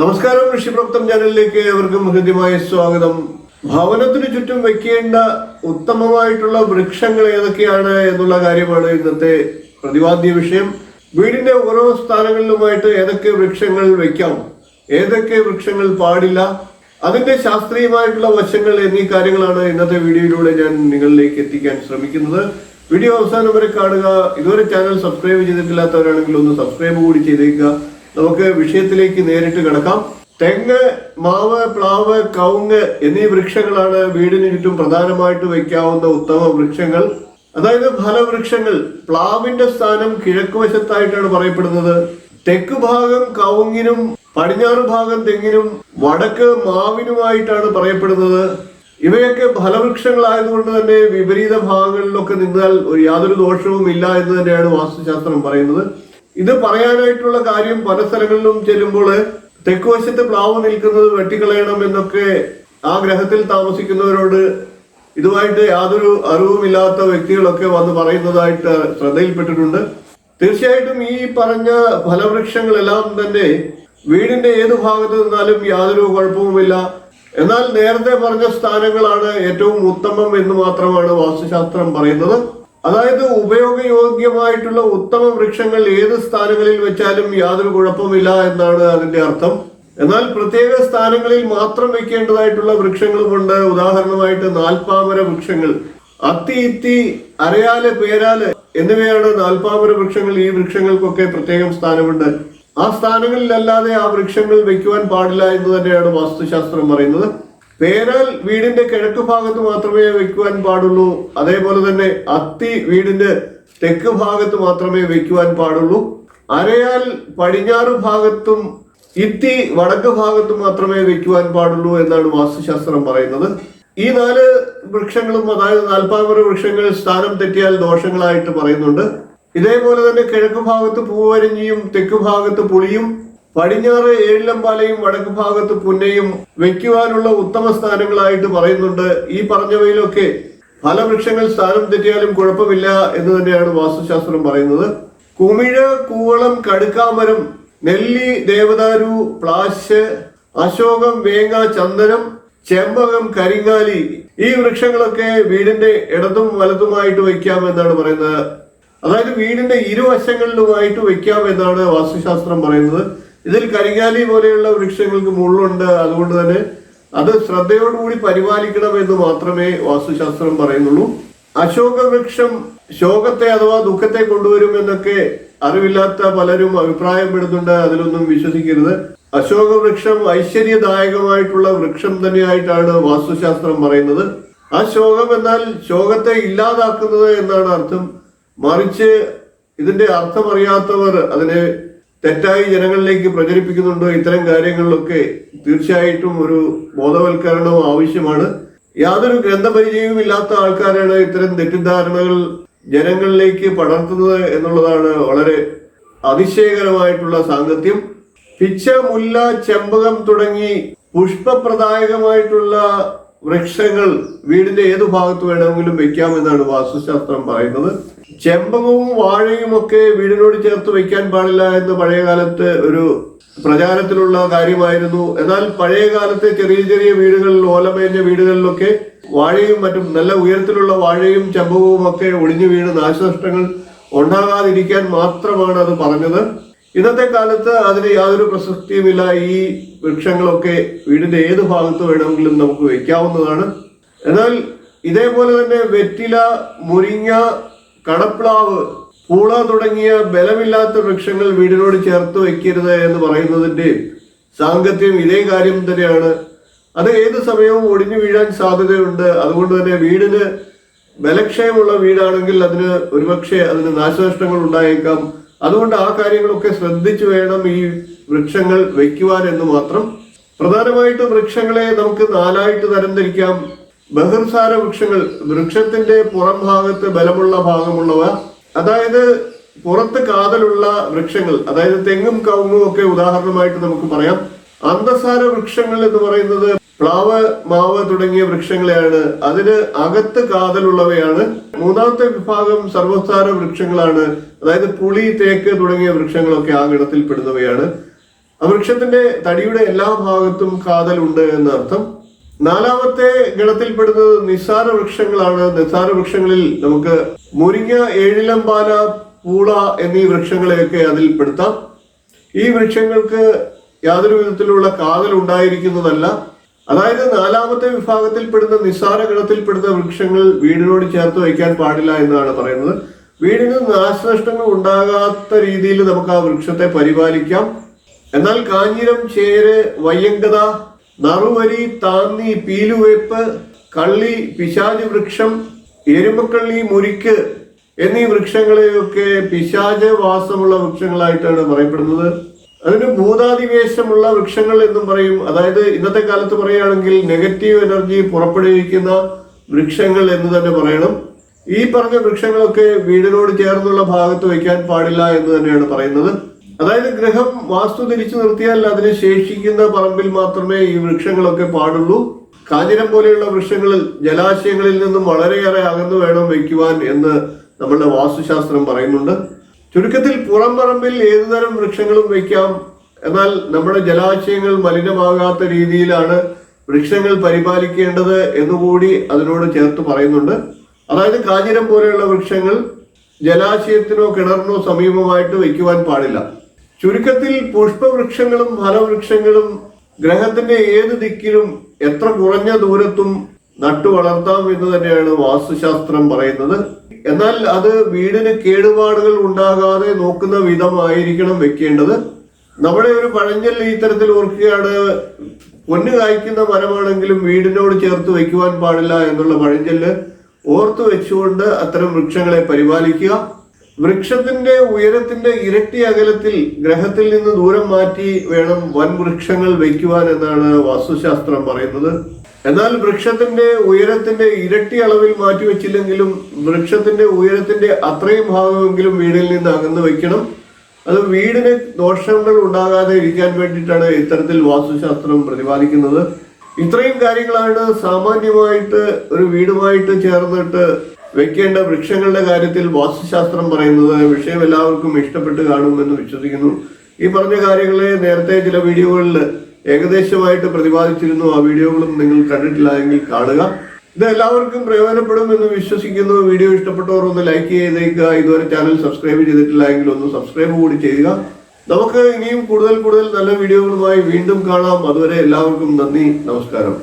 നമസ്കാരം ഋഷിപ്രോക്തം ചാനലിലേക്ക് ഏവർക്കും ഹൃദ്യമായ സ്വാഗതം. ഭവനത്തിന് ചുറ്റും വെക്കേണ്ട ഉത്തമമായിട്ടുള്ള വൃക്ഷങ്ങൾ ഏതൊക്കെയാണ് എന്നുള്ള കാര്യമാണ് ഇന്നത്തെ പ്രതിപാദ്യ വിഷയം. വീടിന്റെ ഓരോ സ്ഥാനങ്ങളിലുമായിട്ട് ഏതൊക്കെ വൃക്ഷങ്ങൾ വെക്കാം ഏതൊക്കെ വൃക്ഷങ്ങൾ പാടില്ല അതിന്റെ ശാസ്ത്രീയമായിട്ടുള്ള വശങ്ങൾ എന്നീ കാര്യങ്ങളാണ് ഇന്നത്തെ വീഡിയോയിലൂടെ ഞാൻ നിങ്ങളിലേക്ക് എത്തിക്കാൻ ശ്രമിക്കുന്നത്. വീഡിയോ അവസാനം വരെ കാണുക. ഇതുവരെ ചാനൽ സബ്സ്ക്രൈബ് ചെയ്തിട്ടില്ലാത്തവരാണെങ്കിൽ ഒന്ന് സബ്സ്ക്രൈബ് കൂടി ചെയ്തേക്കുക. നമുക്ക് വിഷയത്തിലേക്ക് നേരിട്ട് കിടക്കാം. തെങ്ങ് മാവ് പ്ലാവ് കവുങ്ങ് എന്നീ വൃക്ഷങ്ങളാണ് വീടിന് ചുറ്റും പ്രധാനമായിട്ട് വയ്ക്കാവുന്ന ഉത്തമ വൃക്ഷങ്ങൾ. അതായത് ഫലവൃക്ഷങ്ങൾ. പ്ലാവിന്റെ സ്ഥാനം കിഴക്കുവശത്തായിട്ടാണ് പറയപ്പെടുന്നത്. തെക്ക് ഭാഗം കവുങ്ങിനും പടിഞ്ഞാറ് ഭാഗം തെങ്ങിനും വടക്ക് മാവിനുമായിട്ടാണ് പറയപ്പെടുന്നത്. ഇവയൊക്കെ ഫലവൃക്ഷങ്ങളായതുകൊണ്ട് തന്നെ വിപരീത ഭാഗങ്ങളിലൊക്കെ നിന്നാൽ യാതൊരു ദോഷവും ഇല്ല എന്ന് തന്നെയാണ് വാസ്തുശാസ്ത്രം പറയുന്നത്. ഇത് പറയാനായിട്ടുള്ള കാര്യം പല സ്ഥലങ്ങളിലും ചെല്ലുമ്പോൾ തെക്കുവശത്ത് പ്ലാവ് നിൽക്കുന്നത് വെട്ടിക്കളയണം എന്നൊക്കെ ആ ഗ്രഹത്തിൽ താമസിക്കുന്നവരോട് ഇതുമായിട്ട് യാതൊരു അറിവുമില്ലാത്ത വ്യക്തികളൊക്കെ വന്ന് പറയുന്നതായിട്ട് ശ്രദ്ധയിൽപ്പെട്ടിട്ടുണ്ട്. തീർച്ചയായിട്ടും ഈ പറഞ്ഞ ഫലവൃക്ഷങ്ങളെല്ലാം തന്നെ വീടിന്റെ ഏതു ഭാഗത്ത് നിന്നാലും യാതൊരു കുഴപ്പവുമില്ല. എന്നാൽ നേരത്തെ പറഞ്ഞ സ്ഥാനങ്ങളാണ് ഏറ്റവും ഉത്തമം എന്ന് മാത്രമാണ് വാസ്തുശാസ്ത്രം പറയുന്നത്. അതായത് ഉപയോഗയോഗ്യമായിട്ടുള്ള ഉത്തമ വൃക്ഷങ്ങൾ ഏത് സ്ഥാനങ്ങളിൽ വെച്ചാലും യാതൊരു കുഴപ്പമില്ല എന്നാണ് അതിന്റെ അർത്ഥം. എന്നാൽ പ്രത്യേക സ്ഥാനങ്ങളിൽ മാത്രം വെക്കേണ്ടതായിട്ടുള്ള വൃക്ഷങ്ങളുമുണ്ട്. ഉദാഹരണമായിട്ട് നാൽപ്പാമര വൃക്ഷങ്ങൾ. അത്തി ഇത്തി അരയാൽ പേരാൽ എന്നിവയാണ് നാൽപ്പാമര വൃക്ഷങ്ങൾ. ഈ വൃക്ഷങ്ങൾക്കൊക്കെ പ്രത്യേകം സ്ഥാനമുണ്ട്. ആ സ്ഥാനങ്ങളിലല്ലാതെ ആ വൃക്ഷങ്ങൾ വെക്കുവാൻ പാടില്ല എന്ന് തന്നെയാണ് വാസ്തുശാസ്ത്രം പറയുന്നത്. പേരാൽ വീടിന്റെ കിഴക്ക് ഭാഗത്ത് മാത്രമേ വെക്കുവാൻ പാടുള്ളൂ. അതേപോലെ തന്നെ അത്തി വീടിന്റെ തെക്ക് ഭാഗത്ത് മാത്രമേ വെക്കുവാൻ പാടുള്ളൂ. അരയാൽ പടിഞ്ഞാറ് ഭാഗത്തും ഇത്തി വടക്ക് ഭാഗത്തും മാത്രമേ വെക്കുവാൻ പാടുള്ളൂ എന്നാണ് വാസ്തുശാസ്ത്രം പറയുന്നത്. ഈ നാല് വൃക്ഷങ്ങളും അതായത് നാൽപ്പാമര വൃക്ഷങ്ങൾ സ്ഥാനം തെറ്റിയാൽ ദോഷങ്ങളായിട്ട് പറയുന്നുണ്ട്. ഇതേപോലെ തന്നെ കിഴക്ക് ഭാഗത്ത് പൂവരഞ്ഞിയും തെക്ക് ഭാഗത്ത് പുളിയും പടിഞ്ഞാറ് ഏഴിലമ്പാലയും വടക്ക് ഭാഗത്ത് പുന്നയും വെക്കുവാനുള്ള ഉത്തമ സ്ഥാനങ്ങളായിട്ട് പറയുന്നുണ്ട് ഈ പറഞ്ഞവയിലൊക്കെ. ഫലവൃക്ഷങ്ങൾ സ്ഥാനം തെറ്റിയാലും കുഴപ്പമില്ല എന്ന് തന്നെയാണ് വാസ്തുശാസ്ത്രം പറയുന്നത്. കുമിഴ കൂവളം കടുക്കാമരം നെല്ലി ദേവദാരു പ്ലാശ് അശോകം വേങ്ങ ചന്ദനം ചെമ്പകം കരിങ്ങാലി ഈ വൃക്ഷങ്ങളൊക്കെ വീടിന്റെ ഇടതും വലതുമായിട്ട് വയ്ക്കാം എന്നാണ് പറയുന്നത്. അതായത് വീടിന്റെ ഇരുവശങ്ങളിലുമായിട്ട് വയ്ക്കാം എന്നാണ് വാസ്തുശാസ്ത്രം പറയുന്നത്. ഇതിൽ കരിങ്ങാലി പോലെയുള്ള വൃക്ഷങ്ങൾക്ക് മുള്ളുണ്ട് അതുകൊണ്ട് തന്നെ അത് ശ്രദ്ധയോടുകൂടി പരിപാലിക്കണം എന്ന് മാത്രമേ വാസ്തുശാസ്ത്രം പറയുന്നുള്ളൂ. അശോക വൃക്ഷം ശോകത്തെ അഥവാ ദുഃഖത്തെ കൊണ്ടുവരും എന്നൊക്കെ അറിവില്ലാത്ത പലരും അഭിപ്രായപ്പെടുന്നുണ്ട് അതിലൊന്നും വിശ്വസിക്കരുത്. അശോക വൃക്ഷം ഐശ്വര്യദായകമായിട്ടുള്ള വൃക്ഷം തന്നെയായിട്ടാണ് വാസ്തുശാസ്ത്രം പറയുന്നത്. ആ ശോകം എന്നാൽ ശോകത്തെ ഇല്ലാതാക്കുന്നത് എന്നാണ് അർത്ഥം. മറിച്ച് ഇതിന്റെ അർത്ഥമറിയാത്തവർ അതിനെ തെറ്റായി ജനങ്ങളിലേക്ക് പ്രചരിപ്പിക്കുന്നുണ്ടോ? ഇത്തരം കാര്യങ്ങളിലൊക്കെ തീർച്ചയായിട്ടും ഒരു ബോധവൽക്കരണവും ആവശ്യമാണ്. യാതൊരു ഗ്രന്ഥപരിചയവും ഇല്ലാത്ത ആൾക്കാരാണ് ഇത്തരം തെറ്റിദ്ധാരണകൾ ജനങ്ങളിലേക്ക് പടർത്തുന്നത് എന്നുള്ളതാണ് വളരെ അതിശയകരമായിട്ടുള്ള സാങ്കത്യം. പിച്ച മുല്ല ചെമ്പകം തുടങ്ങി പുഷ്പപ്രദായകമായിട്ടുള്ള വൃക്ഷങ്ങൾ വീടിന്റെ ഏതു ഭാഗത്ത് വേണമെങ്കിലും വെക്കാമെന്നാണ് വാസ്തുശാസ്ത്രം പറയുന്നത്. ചെമ്പകവും വാഴയും ഒക്കെ വീടിനോട് ചേർത്ത് വയ്ക്കാൻ പാടില്ല എന്ന് പഴയ കാലത്ത് ഒരു പ്രചാരത്തിലുള്ള കാര്യമായിരുന്നു. എന്നാൽ പഴയ കാലത്തെ ചെറിയ ചെറിയ വീടുകളിൽ ഓലമേഞ്ഞ വീടുകളിലൊക്കെ വാഴയും മറ്റും നല്ല ഉയരത്തിലുള്ള വാഴയും ചെമ്പകവും ഒക്കെ ഒടിഞ്ഞു വീണ് നാശനഷ്ടങ്ങൾ ഉണ്ടാകാതിരിക്കാൻ മാത്രമാണ് അത് പറഞ്ഞത്. ഇന്നത്തെ കാലത്ത് അതിന് യാതൊരു പ്രസക്തിയുമില്ല. ഈ വൃക്ഷങ്ങളൊക്കെ വീടിന്റെ ഏത് ഭാഗത്ത് വേണമെങ്കിലും നമുക്ക് വയ്ക്കാവുന്നതാണ്. എന്നാൽ ഇതേപോലെ തന്നെ വെറ്റില മുരിങ്ങ കടപ്ലാവ് പൂള തുടങ്ങിയ ബലമില്ലാത്ത വൃക്ഷങ്ങൾ വീടിനോട് ചേർത്ത് വയ്ക്കരുത് എന്ന് പറയുന്നതിന്റെ സാങ്കത്യം ഇതേ കാര്യം തന്നെയാണ്. അത് ഏത് സമയവും ഒടിഞ്ഞു വീഴാൻ സാധ്യതയുണ്ട്. അതുകൊണ്ട് തന്നെ വീടിന് ബലക്ഷയമുള്ള വീടാണെങ്കിൽ അതിന് ഒരുപക്ഷെ അതിന് നാശനഷ്ടങ്ങൾ ഉണ്ടായേക്കാം. അതുകൊണ്ട് ആ കാര്യങ്ങളൊക്കെ ശ്രദ്ധിച്ചു വേണം ഈ വൃക്ഷങ്ങൾ വയ്ക്കുവാൻ എന്ന് മാത്രം. പ്രധാനമായിട്ട് വൃക്ഷങ്ങളെ നമുക്ക് നാലായിട്ട് തരംതിരിക്കാം. ബഹിർസാര വൃക്ഷങ്ങൾ വൃക്ഷത്തിന്റെ പുറം ഭാഗത്ത് ബലമുള്ള ഭാഗമുള്ളവ അതായത് പുറത്ത് കാതലുള്ള വൃക്ഷങ്ങൾ അതായത് തെങ്ങും കവുങ്ങും ഒക്കെ ഉദാഹരണമായിട്ട് നമുക്ക് പറയാം. അന്തസാര വൃക്ഷങ്ങൾ എന്ന് പറയുന്നത് പ്ലാവ് മാവ് തുടങ്ങിയ വൃക്ഷങ്ങളെയാണ്. അതിന് അകത്ത് കാതലുള്ളവയാണ്. മൂന്നാമത്തെ വിഭാഗം സർവസാര വൃക്ഷങ്ങളാണ്. അതായത് പുളി തേക്ക് തുടങ്ങിയ വൃക്ഷങ്ങളൊക്കെ ആ ഗണത്തിൽ പെടുന്നവയാണ് ആ വൃക്ഷത്തിന്റെ തടിയുടെ എല്ലാ ഭാഗത്തും കാതലുണ്ട് എന്നർത്ഥം. നാലാമത്തെ ഗണത്തിൽപ്പെടുന്നത് നിസ്സാര വൃക്ഷങ്ങളാണ്. നിസ്സാര വൃക്ഷങ്ങളിൽ നമുക്ക് മുരിങ്ങ ഏഴിലമ്പാല പൂള എന്നീ വൃക്ഷങ്ങളെയൊക്കെ അതിൽ പെടുത്താം ഈ വൃക്ഷങ്ങൾക്ക് യാതൊരു വിധത്തിലുള്ള കാതൽ ഉണ്ടായിരിക്കുന്നതല്ല. അതായത് നാലാമത്തെ വിഭാഗത്തിൽപ്പെടുന്ന നിസ്സാര ഗണത്തിൽപ്പെടുന്ന വൃക്ഷങ്ങൾ വീടിനോട് ചേർത്ത് വയ്ക്കാൻ പാടില്ല എന്നാണ് പറയുന്നത്. വീടിന് നാശനഷ്ടങ്ങൾ ഉണ്ടാകാത്ത രീതിയിൽ നമുക്ക് ആ വൃക്ഷത്തെ പരിപാലിക്കാം. എന്നാൽ കാഞ്ഞിരം ചേര് വയ്യങ്കത നറുവരി താന്നി പീലുവേപ്പ് കള്ളി പിശാച് വൃക്ഷം എരുമക്കള്ളി മുരിക്ക് എന്നീ വൃക്ഷങ്ങളെയൊക്കെ പിശാച വാസമുള്ള വൃക്ഷങ്ങളായിട്ടാണ് പറയപ്പെടുന്നത്. അതിന് ഭൂതാധിവേശമുള്ള വൃക്ഷങ്ങൾ എന്നും പറയും. അതായത് ഇന്നത്തെ കാലത്ത് പറയുകയാണെങ്കിൽ നെഗറ്റീവ് എനർജി പുറപ്പെടുവിക്കുന്ന വൃക്ഷങ്ങൾ എന്ന് തന്നെ പറയണം. ഈ പറഞ്ഞ വൃക്ഷങ്ങളൊക്കെ വീടിനോട് ചേർന്നുള്ള ഭാഗത്ത് വയ്ക്കാൻ പാടില്ല എന്ന് തന്നെയാണ് പറയുന്നത്. അതായത് ഗ്രഹം വാസ്തു തിരിച്ചു നിർത്തിയാൽ അതിന് ശേഷിക്കുന്ന പറമ്പിൽ മാത്രമേ ഈ വൃക്ഷങ്ങളൊക്കെ പാടുള്ളൂ. കാഞ്ഞിരം പോലെയുള്ള വൃക്ഷങ്ങളിൽ ജലാശയങ്ങളിൽ നിന്നും വളരെയേറെ അകന്നു വേണം വയ്ക്കുവാൻ എന്ന് നമ്മളുടെ വാസ്തുശാസ്ത്രം പറയുന്നുണ്ട്. ചുരുക്കത്തിൽ പുറം പറമ്പിൽ ഏതുതരം വൃക്ഷങ്ങളും വയ്ക്കാം എന്നാൽ നമ്മുടെ ജലാശയങ്ങൾ മലിനമാകാത്ത രീതിയിലാണ് വൃക്ഷങ്ങൾ പരിപാലിക്കേണ്ടത് എന്നുകൂടി അതിനോട് ചേർത്ത് പറയുന്നുണ്ട്. അതായത് കാഞ്ഞിരം പോലെയുള്ള വൃക്ഷങ്ങൾ ജലാശയത്തിനോ കിണറിനോ സമീപമായിട്ട് വയ്ക്കുവാൻ പാടില്ല. ചുരുക്കത്തിൽ പുഷ്പവൃക്ഷങ്ങളും ഫലവൃക്ഷങ്ങളും ഗ്രഹത്തിന്റെ ഏത് ദിക്കിലും എത്ര കുറഞ്ഞ ദൂരത്തും നട്ടു വളർത്താം എന്ന് തന്നെയാണ് വാസ്തുശാസ്ത്രം പറയുന്നത്. എന്നാൽ അത് വീടിന് കേടുപാടുകൾ ഉണ്ടാകാതെ നോക്കുന്ന വിധമായിരിക്കണം വെക്കേണ്ടത്. നമ്മുടെ ഒരു പഴഞ്ചൊല്ല് ഈ തരത്തിൽ ഓർക്കുകയാണ് പൊന്നു കായ്ക്കുന്ന മരമാണെങ്കിലും വീടിനോട് ചേർത്ത് വെക്കുവാൻ പാടില്ല എന്നുള്ള പഴഞ്ചൊല്ല് ഓർത്തു വെച്ചുകൊണ്ട് അത്തരം വൃക്ഷങ്ങളെ പരിപാലിക്കുക. വൃക്ഷത്തിന്റെ ഉയരത്തിന്റെ ഇരട്ടി അകലത്തിൽ ഗ്രഹത്തിൽ നിന്ന് ദൂരം മാറ്റി വേണം വൻ വൃക്ഷങ്ങൾ വയ്ക്കുവാൻ എന്നാണ് വാസ്തുശാസ്ത്രം പറയുന്നത്. എന്നാൽ വൃക്ഷത്തിന്റെ ഉയരത്തിന്റെ ഇരട്ടി അളവിൽ മാറ്റിവെച്ചില്ലെങ്കിലും വൃക്ഷത്തിന്റെ ഉയരത്തിന്റെ അത്രയും ഭാഗമെങ്കിലും വീടിൽ നിന്ന് അകന്നു വയ്ക്കണം അത് വീടിന് ദോഷങ്ങൾ ഉണ്ടാകാതെ ഇരിക്കാൻ വേണ്ടിയിട്ടാണ് ഇത്തരത്തിൽ വാസ്തുശാസ്ത്രം പ്രതിപാദിക്കുന്നത്. ഇത്രയും കാര്യങ്ങളാണ് സാമാന്യമായിട്ട് ഒരു വീടുമായിട്ട് ചേർന്നിട്ട് വെക്കേണ്ട വൃക്ഷങ്ങളുടെ കാര്യത്തിൽ വാസ്തുശാസ്ത്രം പറയുന്നത് വിഷയം എല്ലാവർക്കും ഇഷ്ടപ്പെട്ട് കാണുമെന്ന് വിശ്വസിക്കുന്നു. ഈ പറഞ്ഞ കാര്യങ്ങളെ നേരത്തെ ചില വീഡിയോകളിൽ ഏകദേശമായിട്ട് പ്രതിപാദിച്ചിരുന്നു. ആ വീഡിയോകളും നിങ്ങൾ കണ്ടിട്ടില്ല എങ്കിൽ കാണുക. ഇത് എല്ലാവർക്കും പ്രയോജനപ്പെടും എന്ന് വിശ്വസിക്കുന്നു. വീഡിയോ ഇഷ്ടപ്പെട്ടവർ ഒന്ന് ലൈക്ക് ചെയ്തേക്കുക. ഇതുവരെ ചാനൽ സബ്സ്ക്രൈബ് ചെയ്തിട്ടില്ല എങ്കിൽ ഒന്ന് സബ്സ്ക്രൈബ് കൂടി ചെയ്യുക. നമുക്ക് ഇനിയും കൂടുതൽ കൂടുതൽ നല്ല വീഡിയോകളുമായി വീണ്ടും കാണാം. അതുവരെ എല്ലാവർക്കും നന്ദി നമസ്കാരം.